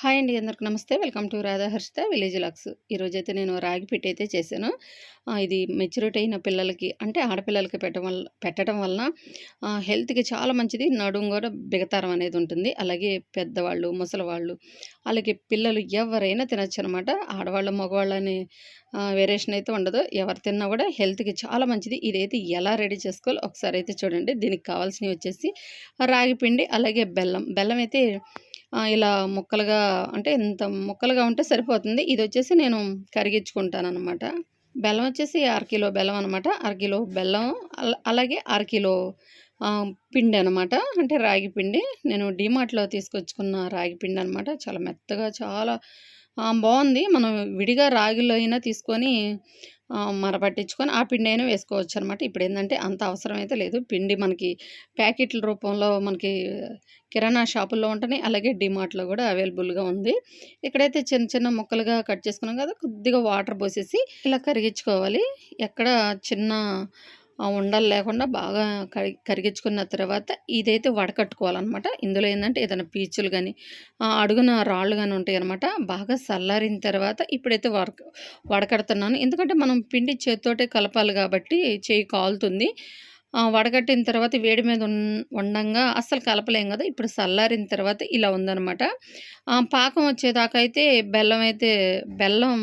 Hi అండి అందరికి నమస్తే. Welcome to Radhaharshitha Village Vlogs. ఈరోజైతే నేను రాగి అయితే చేశాను. ఇది మెచ్యూరిటీ అయిన పిల్లలకి అంటే ఆడపిల్లలకి పెట్టడం వల్ల పెట్టడం వలన హెల్త్కి చాలా మంచిది. నడుము కూడా బిగతారం అనేది ఉంటుంది. అలాగే పెద్దవాళ్ళు ముసలివాళ్ళు అలాగే పిల్లలు ఎవరైనా తినచ్చు అనమాట ఆడవాళ్ళు మగవాళ్ళు అనే వేరియేషన్ అయితే ఉండదు. ఎవరు తిన్నా కూడా హెల్త్కి చాలా మంచిది. ఇదైతే ఎలా రెడీ చేసుకోవాలో ఒకసారి అయితే చూడండి. దీనికి కావాల్సినవి వచ్చేసి రాగి పిండి అలాగే బెల్లం. బెల్లం అయితే ఇలా ముక్కలుగా అంటే ఇంత ముక్కలుగా ఉంటే సరిపోతుంది. ఇది వచ్చేసి నేను కరిగించుకుంటాను అనమాట బెల్లం వచ్చేసి అరకిలో బెల్లం అనమాట అరకిలో బెల్లం అలాగే అరకిలో పిండి అనమాట అంటే రాగి పిండి. నేను డిమార్ట్లో తీసుకొచ్చుకున్న రాగి పిండి అనమాట చాలా మెత్తగా చాలా బాగుంది. మనం విడిగా రాగిలో అయినా తీసుకొని మరపట్టించుకొని ఆ పిండి అయినా వేసుకోవచ్చు అనమాట ఇప్పుడు ఏంటంటే అంత అవసరం అయితే లేదు. పిండి మనకి ప్యాకెట్ల రూపంలో మనకి కిరాణా షాపుల్లో ఉంటున్నాయి అలాగే డిమార్ట్లో కూడా అవైలబుల్గా ఉంది. ఇక్కడైతే చిన్న చిన్న ముక్కలుగా కట్ చేసుకున్నాం కదా కొద్దిగా వాటర్ పోసేసి ఇలా కరిగించుకోవాలి. ఎక్కడ చిన్న ఉండలు లేకుండా బాగా కరి కరిగించుకున్న తర్వాత ఇదైతే వడకట్టుకోవాలన్నమాట. ఇందులో ఏంటంటే ఏదైనా పీచులు కానీ అడుగున రాళ్ళు కానీ ఉంటాయి అనమాట బాగా చల్లారిన తర్వాత ఇప్పుడైతే వడక వడకడుతున్నాను. ఎందుకంటే మనం పిండి చేతితోటే కలపాలి కాబట్టి చేయి కాలుతుంది. వడగట్టిన తర్వాత వేడి మీద ఉండంగా అస్సలు కలపలేం కదా. ఇప్పుడు చల్లారిన తర్వాత ఇలా ఉందనమాట పాకం వచ్చేదాకా అయితే బెల్లం అయితే బెల్లం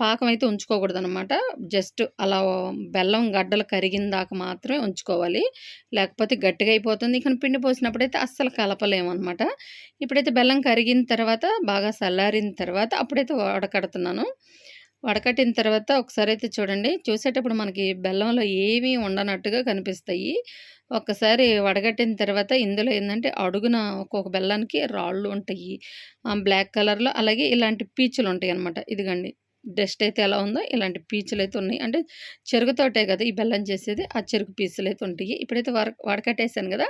పాకం అయితే ఉంచుకోకూడదు అనమాట జస్ట్ అలా బెల్లం గడ్డలు కరిగిన దాకా మాత్రమే ఉంచుకోవాలి. లేకపోతే గట్టిగా అయిపోతుంది. కానీ పిండి పోసినప్పుడైతే అస్సలు కలపలేమన్నమాట. ఇప్పుడైతే బెల్లం కరిగిన తర్వాత బాగా చల్లారిన తర్వాత అప్పుడైతే వడకడుతున్నాను. వడకట్టిన తర్వాత ఒకసారి అయితే చూడండి. చూసేటప్పుడు మనకి బెల్లంలో ఏమీ ఉండనట్టుగా కనిపిస్తాయి. ఒక్కసారి వడగట్టిన తర్వాత ఇందులో ఏంటంటే అడుగున ఒక్కొక్క బెల్లానికి రాళ్ళు ఉంటాయి. బ్లాక్ కలర్లో అలాగే ఇలాంటి పీచులు ఉంటాయి అనమాట ఇదిగండి. డస్ట్ అయితే ఎలా ఉందో ఇలాంటి పీచులు అయితే ఉన్నాయి. అంటే చెరుగుతోటే కదా ఈ బెల్లం చేసేది ఆ చెరుకు పీచులు అయితే ఉంటాయి. ఇప్పుడైతే వడ వడకట్టేసాను కదా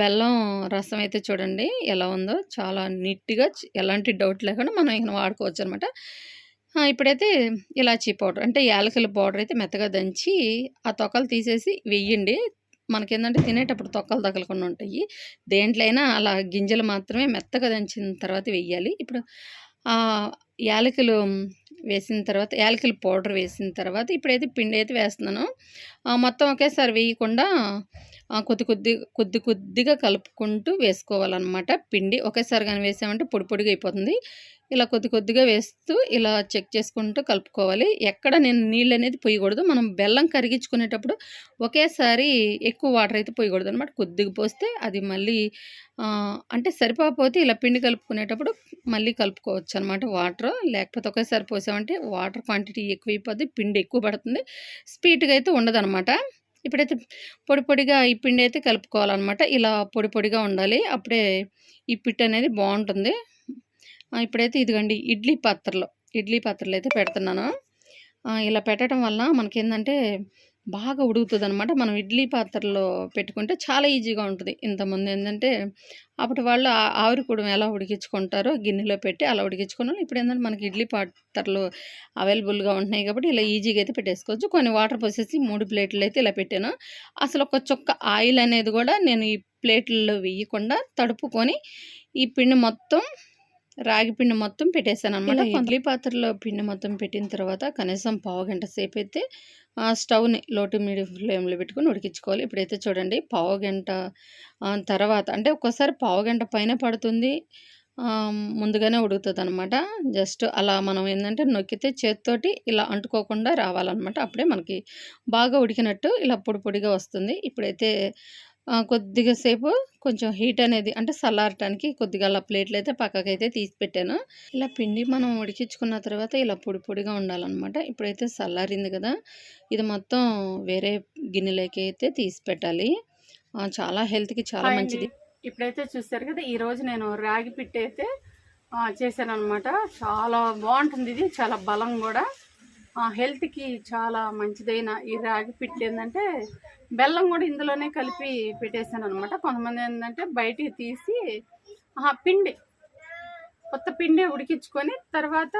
బెల్లం రసం అయితే చూడండి ఎలా ఉందో చాలా నీట్గా ఎలాంటి డౌట్ లేకుండా మనం ఇక వాడుకోవచ్చు అనమాట ఇప్పుడైతే ఇలాచీ పౌడర్ అంటే యాలకుల పౌడర్ అయితే మెత్తగా దంచి ఆ తొక్కలు తీసేసి వెయ్యండి మనకేంటంటే తినేటప్పుడు తొక్కలు తగలకుండా ఉంటాయి. దేంట్లో అయినా అలా గింజలు మాత్రమే మెత్తగా దంచిన తర్వాత వెయ్యాలి ఇప్పుడు యాలకులు వేసిన తర్వాత యాలకుల పౌడర్ వేసిన తర్వాత ఇప్పుడైతే పిండి అయితే వేస్తున్నాను. ఆ, మొత్తం ఒకేసారి వేయకుండా కొద్ది కొద్ది కొద్ది కొద్దిగా కలుపుకుంటూ వేసుకోవాలన్నమాట. పిండి ఒకేసారి కానీ వేసామంటే పొడి పొడిగా అయిపోతుంది. ఇలా కొద్ది కొద్దిగా వేస్తూ ఇలా చెక్ చేసుకుంటూ కలుపుకోవాలి. ఎక్కడ నేను నీళ్ళు అనేది పోయకూడదు. మనం బెల్లం కరిగించుకునేటప్పుడు ఒకేసారి ఎక్కువ వాటర్ అయితే పోయకూడదు అనమాట కొద్దిగా పోస్తే అది మళ్ళీ అంటే సరిపోకపోతే ఇలా పిండి కలుపుకునేటప్పుడు మళ్ళీ కలుపుకోవచ్చు అనమాట వాటర్. లేకపోతే ఒకేసారి పోసామంటే వాటర్ క్వాంటిటీ ఎక్కువైపోద్ది పిండి ఎక్కువ పడుతుంది స్పీడ్గా అయితే ఉండదనమాట ఇప్పుడైతే పొడి పొడిగా ఈ పిండి అయితే కలుపుకోవాలన్నమాట. ఇలా పొడి పొడిగా ఉండాలి. అప్పుడే ఈ పిట్ అనేది బాగుంటుంది. ఇప్పుడైతే ఇదిగోండి ఇడ్లీ పాత్రలో. ఇడ్లీ పాత్రలు అయితే పెడుతున్నాను. ఇలా పెట్టడం వల్ల మనకేంటంటే బాగా ఉడుకుతుంది అనమాట మనం ఇడ్లీ పాత్రలో పెట్టుకుంటే చాలా ఈజీగా ఉంటుంది. ఇంతమంది ఏంటంటే అప్పటి వాళ్ళు ఆ- ఆవిరి ఎలా ఉడికించుకుంటారో గిన్నెలో పెట్టి అలా ఉడికించుకున్నాం. ఇప్పుడు ఏంటంటే మనకి ఇడ్లీ పాత్రలు అవైలబుల్గా ఉంటున్నాయి కాబట్టి ఇలా ఈజీగా అయితే పెట్టేసుకోవచ్చు. కొన్ని వాటర్ పోసేసి మూడు ప్లేట్లు అయితే ఇలా పెట్టాను. అసలు ఒక చుక్క ఆయిల్ అనేది కూడా నేను ఈ ప్లేట్లలో వేయకుండా తడుపుకొని ఈ పిండి మొత్తం రాగి పిండి మొత్తం పెట్టేశాను అనమాట ఇడ్లీ పాత్రలో పిండి మొత్తం పెట్టిన తర్వాత కనీసం పావు గంట సేపు అయితే ఆ స్టవ్ని లోటు మీడియం ఫ్లేమ్లో పెట్టుకొని ఉడికించుకోవాలి. ఇప్పుడైతే చూడండి పావు గంట తర్వాత అంటే ఒక్కోసారి పావు గంట పైన పడుతుంది. ముందుగానే ఉడుకుతుంది అనమాట జస్ట్ అలా మనం ఏంటంటే నొక్కితే చేతితోటి ఇలా అంటుకోకుండా రావాలన్నమాట. అప్పుడే మనకి బాగా ఉడికినట్టు ఇలా పొడి పొడిగా వస్తుంది. ఇప్పుడైతే కొద్దిగా సేపు కొంచెం హీట్ అనేది అంటే చల్లారటానికి కొద్దిగా అలా ప్లేట్లు అయితే పక్కకైతే తీసి పెట్టాను. ఇలా పిండి మనం ఉడికించుకున్న తర్వాత ఇలా పొడి పొడిగా ఉండాలన్నమాట. ఇప్పుడైతే చల్లారింది కదా ఇది మొత్తం వేరే గిన్నెలోకి అయితే తీసి పెట్టాలి. చాలా హెల్త్కి చాలా మంచిది. ఇప్పుడైతే చూస్తారు కదా ఈ రోజు నేను రాగి పిట్టి అయితే చేశాను అనమాట చాలా బాగుంటుంది ఇది చాలా బలం కూడా. హెల్త్కి చాలా మంచిదైన ఈ రాగి పిట్లు ఏంటంటే బెల్లం కూడా ఇందులోనే కలిపి పెట్టేశాను అనమాట కొంతమంది ఏంటంటే బయటికి తీసి పిండి కొత్త పిండి ఉడికించుకొని తర్వాత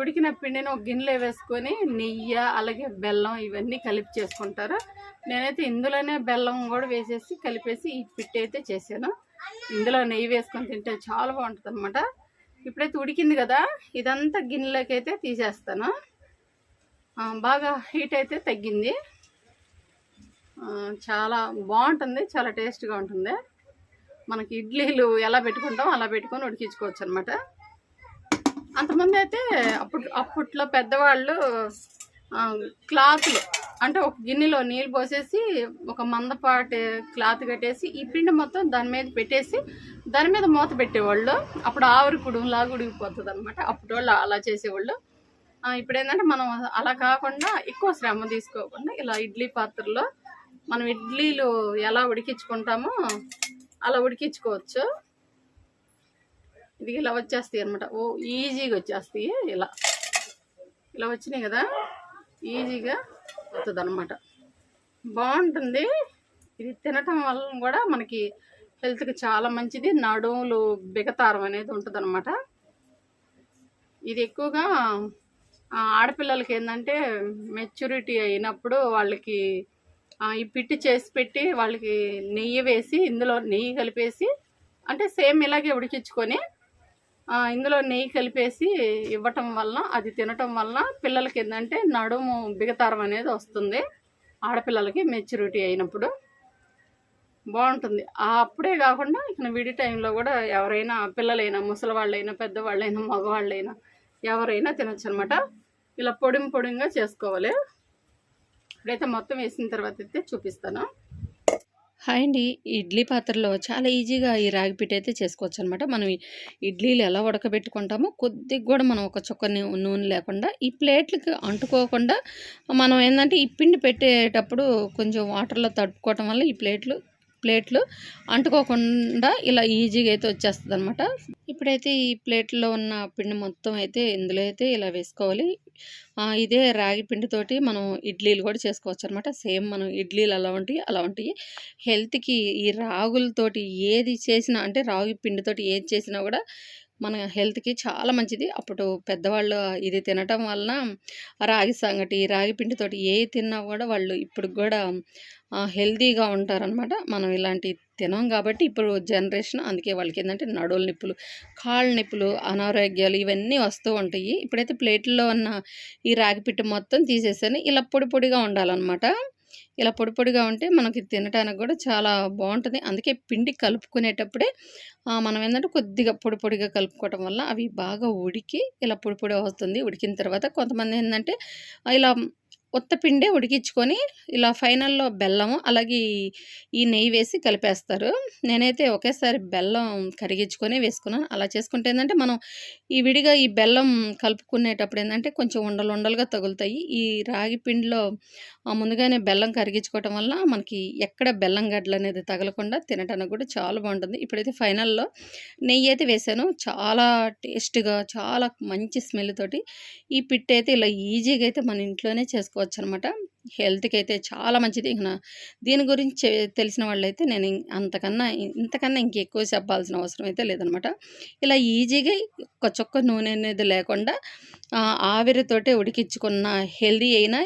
ఉడికిన పిండిని ఒక గిన్నెలో వేసుకొని నెయ్యి అలాగే బెల్లం ఇవన్నీ కలిపి చేసుకుంటారు. నేనైతే ఇందులోనే బెల్లం కూడా వేసేసి కలిపేసి ఈ పిట్టి అయితే చేశాను. ఇందులో నెయ్యి వేసుకొని తింటే చాలా బాగుంటుంది అనమాట ఇప్పుడైతే ఉడికింది కదా ఇదంతా గిన్నెలోకి అయితే తీసేస్తాను. బాగా హీట్ అయితే తగ్గింది. చాలా బాగుంటుంది చాలా టేస్ట్గా ఉంటుంది. మనకి ఇడ్లీలు ఎలా పెట్టుకుంటాం అలా పెట్టుకొని ఉడికించుకోవచ్చు అనమాట అంతమంది అయితే అప్పుడు అప్పట్లో పెద్దవాళ్ళు క్లాత్లు అంటే ఒక గిన్నెలో నీళ్ళు పోసేసి ఒక మందపాటి క్లాత్ కట్టేసి ఈ పిండి మొత్తం దాని మీద పెట్టేసి దాని మీద మూత పెట్టేవాళ్ళు. అప్పుడు ఆవిరి కుడుంలాగా ఉడికిపోతుంది అనమాట అప్పుడు వాళ్ళు అలా చేసేవాళ్ళు. ఇప్పుడు ఏంటంటే మనం అలా కాకుండా ఎక్కువ శ్రమ తీసుకోకుండా ఇలా ఇడ్లీ పాత్రలో మనం ఇడ్లీలు ఎలా ఉడికించుకుంటామో అలా ఉడికించుకోవచ్చు. ఇది ఇలా వచ్చేస్తాయి అనమాట ఓ ఈజీగా వచ్చేస్తాయి ఇలా. ఇలా వచ్చినాయి కదా? ఈజీగా వస్తుంది అనమాట బాగుంటుంది. ఇది తినటం వల్ల కూడా మనకి హెల్త్కి చాలా మంచిది. నడుములు బిగతారం అనేది ఉంటుంది ఇది ఎక్కువగా ఆడపిల్లలకి ఏంటంటే మెచ్యూరిటీ అయినప్పుడు వాళ్ళకి ఈ పిట్టి చేసి పెట్టి వాళ్ళకి నెయ్యి వేసి ఇందులో నెయ్యి కలిపేసి అంటే సేమ్ ఇలాగే ఉడికించుకొని ఇందులో నెయ్యి కలిపేసి ఇవ్వటం వలన అది తినటం వలన పిల్లలకి ఏంటంటే నడుము బిగతారం అనేది వస్తుంది. ఆడపిల్లలకి మెచ్యూరిటీ అయినప్పుడు బాగుంటుంది. అప్పుడే కాకుండా ఇక విడి టైంలో కూడా ఎవరైనా పిల్లలైనా ముసలి వాళ్ళైనా పెద్దవాళ్ళైనా మగవాళ్ళైనా ఎవరైనా తినొచ్చు అనమాట ఇలా పొడిం పొడిగా చేసుకోవాలి. ఇప్పుడైతే మొత్తం వేసిన తర్వాత అయితే చూపిస్తాను. హాయ్ అండి. ఇడ్లీ పాత్రలో చాలా ఈజీగా ఈ రాగి పిట్ అయితే చేసుకోవచ్చు అనమాట మనం ఇడ్లీలు ఎలా ఉడకబెట్టుకుంటామో కొద్దిగా కూడా మనం ఒక చుక్క నూనె లేకుండా ఈ ప్లేట్లకి అంటుకోకుండా మనం ఏంటంటే ఈ పిండి పెట్టేటప్పుడు కొంచెం వాటర్లో తడుపుకోవటం వల్ల ఈ ప్లేట్లు ప్లేట్లు అంటుకోకుండా ఇలా ఈజీగా అయితే వచ్చేస్తుంది అనమాట ఇప్పుడైతే ఈ ప్లేట్లో ఉన్న పిండి మొత్తం అయితే ఇందులో అయితే ఇలా వేసుకోవాలి. ఇదే రాగి పిండితోటి మనం ఇడ్లీలు కూడా చేసుకోవచ్చు అనమాట సేమ్ మనం ఇడ్లీలు అలా ఉంటాయి అలా ఉంటాయి హెల్త్కి ఈ రాగులతోటి ఏది చేసినా అంటే రాగి పిండితోటి ఏది చేసినా కూడా మన హెల్త్కి చాలా మంచిది. అప్పుడు పెద్దవాళ్ళు ఇది తినటం వలన రాగి సంగటి రాగి పిండితోటి ఏ తిన్నా కూడా వాళ్ళు ఇప్పుడు కూడా హెల్తీగా ఉంటారనమాట మనం ఇలాంటి తినం కాబట్టి ఇప్పుడు జనరేషన్ అందుకే వాళ్ళకి ఏంటంటే నడువుల నొప్పులు కాళ్ళ నొప్పులు అనారోగ్యాలు ఇవన్నీ వస్తూ ఉంటాయి. ఇప్పుడైతే ప్లేట్లో ఉన్న ఈ రాగి పిట్టు మొత్తం తీసేసాను ఇలా పొడి పొడిగా ఉండాలన్నమాట. ఇలా పొడి పొడిగా ఉంటే మనకి తినడానికి కూడా చాలా బాగుంటుంది. అందుకే పిండి కలుపుకునేటప్పుడే మనం ఏంటంటే కొద్దిగా పొడి పొడిగా కలుపుకోవటం వల్ల అవి బాగా ఉడికి ఇలా పొడి పొడి వస్తుంది ఉడికిన తర్వాత కొంతమంది ఏంటంటే ఇలా ఉత్త పిండే ఉడికించుకొని ఇలా ఫైనల్లో బెల్లము అలాగే ఈ- నెయ్యి వేసి కలిపేస్తారు. నేనైతే ఒకేసారి బెల్లం కరిగించుకొని వేసుకున్నాను. అలా చేసుకుంటే ఏంటంటే మనం ఈ విడిగా ఈ బెల్లం కలుపుకునేటప్పుడు ఏంటంటే కొంచెం ఉండలు ఉండలుగా తగులుతాయి. ఈ రాగి పిండిలో ఆ, ముందుగానే బెల్లం కరిగించుకోవటం వల్ల మనకి ఎక్కడ బెల్లం గడ్డలు అనేది తగలకుండా తినడానికి కూడా చాలా బాగుంటుంది. ఇప్పుడైతే ఫైనల్లో నెయ్యి అయితే వేసాను. చాలా టేస్ట్గా చాలా మంచి స్మెల్ తోటి ఈ పిట్ అయితే ఇలా ఈజీగా అయితే మన ఇంట్లోనే చేసుకోవచ్చు. అనమాట హెల్త్కి అయితే చాలా మంచిది. నా- దీని గురించి తెలిసిన వాళ్ళైతే నేను అంతకన్నా ఇంతకన్నా ఇంకెక్కువ చెప్పాల్సిన అవసరం అయితే లేదనమాట. ఇలా ఈజీగా ఒక చొక్క నూనె అనేది లేకుండా ఆవిరితోటే ఉడికించుకున్న హెల్దీ అయిన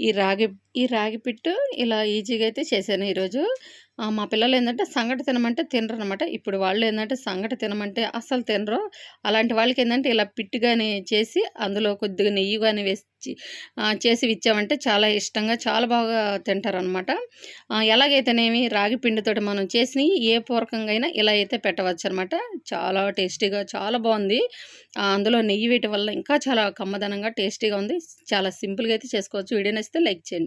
ఈ రాగి ఈ రాగి పిట్టు ఇలా ఈజీగా అయితే చేశాను ఈరోజు. మా పిల్లలు ఏంటంటే సంగటి తినమంటే తినరు అనమాట ఇప్పుడు వాళ్ళు ఏంటంటే సంగటి తినమంటే అస్సలు తినరు. అలాంటి వాళ్ళకి ఏంటంటే ఇలా పిట్టు కానీ చేసి అందులో కొద్దిగా నెయ్యి కానీ వేసి చేసి ఇచ్చామంటే చాలా ఇష్టంగా చాలా బాగా తింటారనమాట. ఎలాగైతేనేమి రాగి పిండితోటి మనం చేసినవి ఏ పూర్వకంగా అయినా ఇలా అయితే పెట్టవచ్చు అనమాట చాలా టేస్టీగా చాలా బాగుంది అందులో నెయ్యి వేయటం వల్ల ఇంకా చాలా కమ్మదనంగా టేస్టీగా ఉంది. చాలా సింపుల్గా అయితే చేసుకోవచ్చు. వీడియో నచ్చితే లైక్ చేయండి.